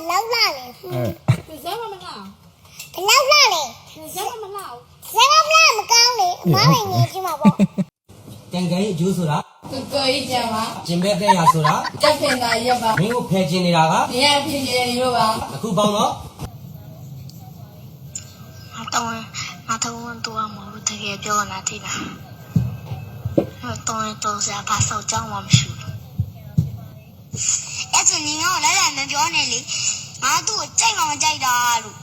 လောက်လာလေ အဲ 你这么没闹， ဘလောက်လာလေ 你这么没闹， စကားမလားမကောင်းလေအမပဲငြင်းကြည့်မှာပေါ့ တန်ခိုင်အကျိုးဆိုတာ 这个一讲吧， ကျင်ဘက်တဲ့ရဆိုတာ 这片哪一吧， မင်းကိုဖယ်ကျင်နေတာက 你也偏见一路吧， အခုပေါင်းတော့ ငါတော့ငါတော့ဝန်တော့မဟုတ်တကယ်ပြောနေတာတိလားငါတော့တော့စရာဘာစောက်ကြောင်းမှမရှိဘူးအဲ့ ဒါညီငါ့ကိုလည်းလည်းမပြောနဲ့လေငါသူ့ကိုကြိုက်မှမကြိုက်တာလို့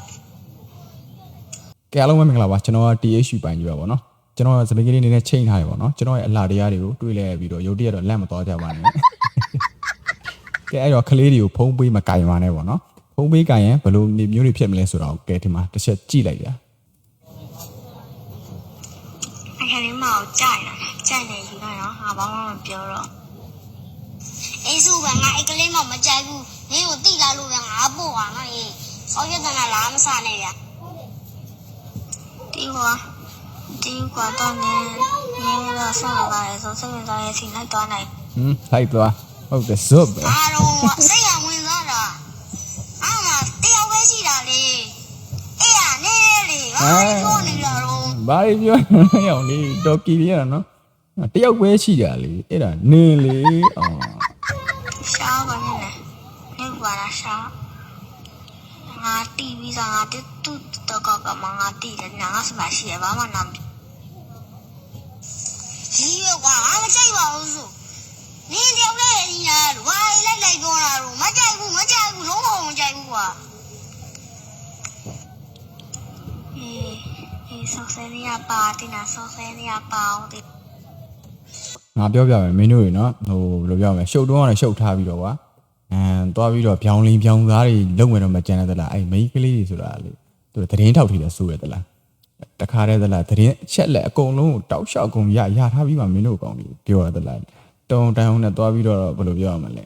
ကဲအားလုံးပဲမင်္ဂလာပါကျွန်တော်က TH ပိုင်ကြီးပါဗောနော်ကျွန်တော်စပင်းကလေးနေနဲ့ချိန်ထားတယ်ဗောနော်ကျွန်တော်ရဲ့အလားတရားတွေကိုတွေးလဲပြီးတော့ရုပ်တရက်တော့လက်မတော်ကြပါနဲ့ကဲအဲ့တော့ကလေးတွေကိုဖုံးပေးမကင်ပါနဲ့ဗောနော်ဖုံးပေးကင်ရင်ဘယ်လိုမျိုးတွေဖြစ်မလဲဆိုတော့ကဲဒီမှာတစ်ချက်ကြည့်လိုက်ရအခါလေးမအောင်ကြိုက်လားကြိုက်နေယူလိုက်တော့ငါဘာမှမပြောတော့ အေးစုကငါအိတ်ကလေးမှမကြိုက်ဘူးနင်းကိုတိလာလို့ပဲငါပို့ပါနော်အေးဆောက်ရတဲ့နာလားမစားနဲ့ဗျာဒီကွာဒီကွာတော့နင်းနင်းတော့ဆောက်လာရဲဆိုစိတ်ဝင်စားရဲစီလိုက်သွားနိုင်ဟမ်လိုက်သွားဟုတ်တယ်ဇွတ်ပဲအားလုံးစိတ်ရဝင်သွားတာအားမတယောက်ပဲရှိတာလေအေးရနေလေဘာလို့နေကြတော့ဘာပြောနေအောင်လေဒေါ်ကီရရနော်တယောက်ပဲရှိကြလေအဲ့ဒါနင်းလေအော်ရှားပါနဲ့နေ ပါလားရှားငါတီးပြီးသားငါတူတူတော့ကကမငါတီးတယ်ငါစမရှိရဘာမှနာမကြီးရွာငါမကြိုက်ပါဘူးဆိုနင်းတယောက်လည်းညီလာလို့ဘာလိုက်လိုက်ပြောတာတော့မကြိုက်ဘူးမကြိုက်ဘူးလုံးဝမကြိုက်ဘူးကွာအေးအေးဆောက်ဆဲနေရပါတင်တာဆောက်ဆဲနေရပါအောင်ဒီငါပြောပြမယ်မင်းတို့ရေနော်ဟိုဘယ်လိုပြောမလဲရှုပ်တွန်းရတယ်ရှုပ်ထားပြီးတော့ကွာ အမ်သွားပြီးတော့ဗျောင်းလင်းဗျောင်းသားတွေလုံမယ်တော့မကြမ်းတဲ့သလားအဲ့မိန်းကလေးတွေဆိုတာလေသူသတင်းထောက်ထီလဲစိုးရသလားတခါတည်းသလားသတင်းအချက်လက်အကုန်လုံးကိုတောက်လျှောက်ကုန်ရရထားပြီးမှမင်းတို့ကောင်းပြီပြောရသလားတုံတိုင်အောင်နဲ့သွားပြီးတော့ဘယ်လိုပြောရမလဲ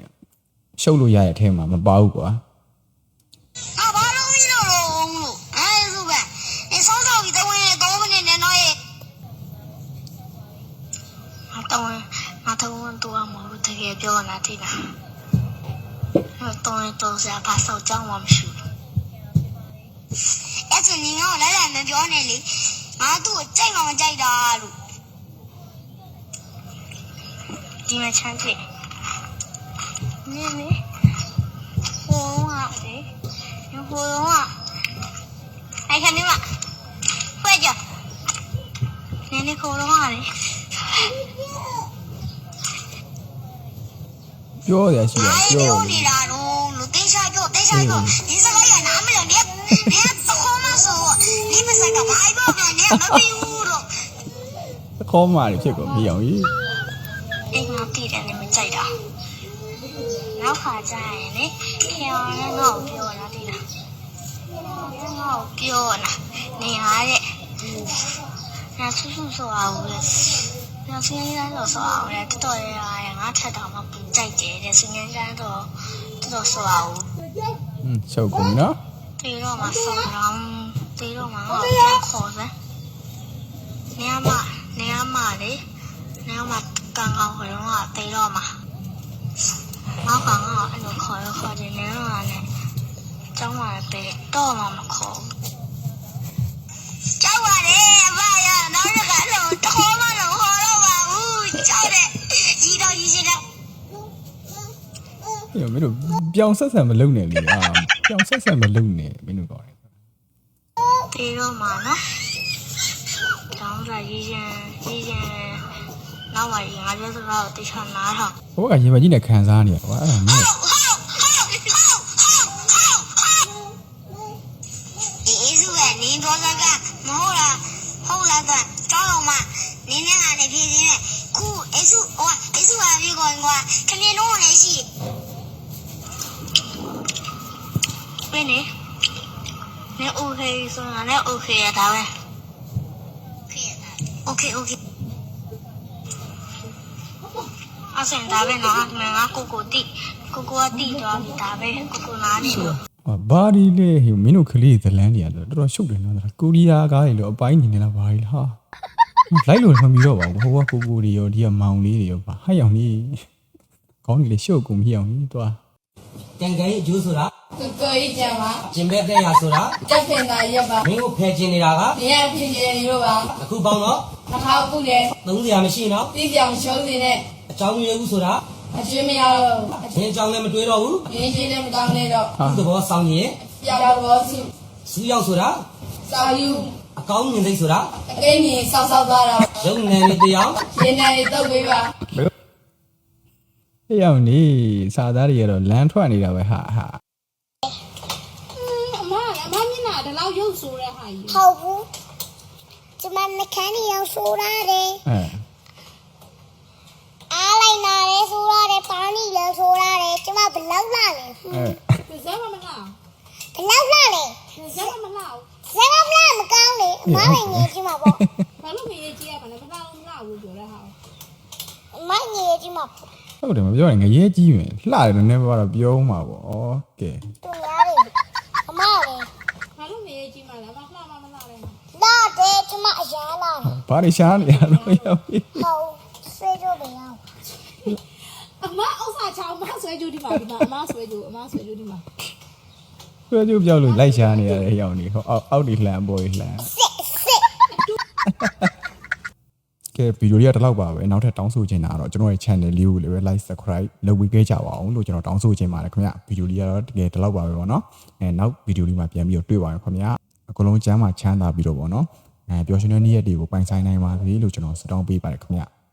ရှုပ်လို့ရတဲ့အထဲမှာမပါဘူးကွာ啊，ဘာလို့မလို့လို့လို့အဲဆိုပဲ你ဆောင်းဆောင်းပြီးတော့ဝင်တော့မနေနဲ့တော့ရဲ့ငါတော့ငါတော့ဝန်တော့မဟုတ်တကယ်ပြောနေတာတိလား တော့တုံးရင်တုံးစရာဘာစောက်ကြောင်းမှမရှိဘူးအဲ့ဒါနင်ကလည်းလည်းမပြောနဲ့လေငါတို့ကိုကြိုက်မှမကြိုက်တာလို့ဒီမှာချမ်းဖြစ်နင်လေဟိုကလေဟိုကအဲ့ခဏလေးမှာဖွဲ့ကြနင်လေခိုးတော့ကလေပြောရရှိရပြောနေတာ 给我，等一下给我，你这个也拿不了，你你这火嘛是我，你们三个买不了，你也没比我了。 ခေါ်မှရဖြစ်ကုန်မအောင်ကြီး 哎，我弟弟你们在的，နောက်ခါကျရင်လေခင်အောင်လည်းငါ့ကိုပြောလာသေးလားငါ့ကိုပြောလာနေရတဲ့ငါဆူဆူဆိုအောင်လေငါစင်းရမ်းတော့ဆိုအောင်လေတော်တော်ရရငါထက်တောင်မှပူကြိုက်တယ်တဲ့စင်းရမ်းတော့တော်တော်ဆိုအောင် ဟင်းရှုပ်ကုန်နော်တေတော့မှဆောင်းတော့တေတော့မှငါ့ကိုပြန်ခေါ်စမ်းနေရမနေရမလေနေရမကန်ကောင်ကတော့တေတော့မှနောက်ကငါ့ကိုအဲ့လိုခေါ်ရခေါ်တယ်နေတော့လည်းကျောင်းမှာပဲတော့မှမခေါ်ဘူး ညမင်းတို့ပြောင်ဆက်ဆံမလုပ်နဲ့လေအာပြောင်ဆက်ဆံမလုပ်နဲ့မင်းတို့ကောင်းတယ်တေတော့မှနော်ကျောင်းစာရေးရင်ရေးရင်နောက်မှငါပြောစကားကိုတိချာနားထောင်ဟိုကရင်မကြီးနဲ့ခံစားနေရကွာအဲ့ဒါမင်းဒီအေးစုကနင်းတော့စကားမဟုတ်လားဟုတ်လားကကျောင်းတော်မှာနင်းနဲ့ငါနဲ့ဖြည့်စင်းနဲ့ခုအေးစုဟိုအေးစုကပြေကောင်းကွာခဏလုံးလည်းရှိ ဘယ်နေနေโอเคဆိုရင်လည်းโอเคရတာပဲโอเคโอเคအစင်ဒါပဲနော်မင်းကကိုကိုတိကိုကိုကတိတော့ပြီဒါပဲကိုကိုနားနေလို့ ဟာဘာဒီလေဟိုမင်းတို့ကလေးဇလန်းနေရတော့တော်တော်ရှုပ်တယ်နော်ကိုရီးယားကားတွေလို့အပိုင်းနေနေလားဘာကြီးဟာလိုက်လို့မမီတော့ပါဘူးဟိုကကိုကိုတွေရောဒီကမောင်လေးတွေရောဘာဟဲ့အောင်ကြီးခေါင်းကြီးလေရှုပ်ကုန်မီအောင်ကြီးတွား တန်ခိုင်အကျိုးဆိုတာကိုကိုကြီးကြံပါကျင်မဲ့တဲ့ရဆိုတာတက်ဖင်သာရက်ပါမင်းကိုဖယ်ကျင်နေတာကဒီရဖြစ်ပြနေလို့ပါအခုပေါင်းတော့နှခါပုလေသုံးစရာမရှိနော်ပြီးပြောင်ရှုံးနေတဲ့အကြောင်းမျိုးဘူးဆိုတာအကျွေးမရတော့မင်းအကြောင်းလည်းမတွေးတော့ဘူးရင်းချင်းလည်းမကောင်းနေတော့သူ့သဘောဆောင်ရင်ပြောက်တော့စုစူးရောက်ဆိုတာစာယူအကောင်းမြင်သိဆိုတာအကိန်းကြီးဆောက်ဆောက်သွားတော့ရုပ်နယ်နေတရားရင်းနေတုတ်ပေးပါ အေးရောက်နေစာသားတွေကတော့လမ်းထွက်နေတာပဲဟာဟာအမကအမမျက်နှာဒီလောက်ရုပ်ဆိုတဲ့ဟာကြီးဟုတ်ဘူးကျမနှခမ်းနေအောင်ဆိုရတယ်အဲအားလိုက်နာရဲဆိုရတယ်ပါနီလည်းဆိုရတယ်ကျမဘလောက်လာလဲအဲဒီစက်မမလားဘလောက်လာလဲဒီစက်မမလားစက်မမလားမကောင်းလေအမပဲငယ်ကြည့်မှာပေါ့ဘာလို့မရေးကြည့်ရမလဲမလားမလားဘူးပြောတဲ့ဟာအမငယ်ကြည့်မှာပေါ့ ဟုတ်တယ်မပြောရင်ငရဲကြီးမယ်လှတယ်နည်းနည်းပါတော့ပြောမှာပေါ့ဩကဲသူများလေအမလေဘာလို့မရေးကြည့်မလဲမလားမမလားလဲလာတယ်ကျမအရာလာတယ်ဘာတွေရှားနေရတော့ရောက်ပြီဟုတ်ဆွေးကြတယ်အောင်အမဥစ္စာချောင်းမဆွဲကြည့်ဒီမှာဒီမှာအမဆွဲကြည့်အမဆွဲကြည့်ဒီမှာပြောကြပြောလို့လိုက်ရှားနေရတဲ့ရောက်နေဟောအောက်အောက်ဒီလှမ်းပေါ်ဒီလှမ်းစစ်စစ် ကဲဗီဒီယိုလေးကဒီလောက်ပါပဲနောက်ထပ်တောင်းဆိုချင်တာကတော့ကျွန်တော်ရဲ့ channel လေးကိုလည်းပဲ like subscribe လုပ်ပေးခဲ့ကြပါအောင်လို့ကျွန်တော်တောင်းဆိုချင်ပါတယ်ခင်ဗျဗီဒီယိုလေးကတော့တကယ်ဒီလောက်ပါပဲပေါ့နော်အဲနောက်ဗီဒီယိုလေးမှာပြန်ပြီးတော့တွေ့ပါမယ်ခင်ဗျအကုန်လုံးကျမ်းမှာချမ်းသာပြီးတော့ပေါ့နော်အဲပျော်ရွှင်တဲ့နေ့ရက်တွေကိုပိုင်ဆိုင်နိုင်ပါစေလို့ကျွန်တော်ဆုတောင်းပေးပါတယ်ခင်ဗျ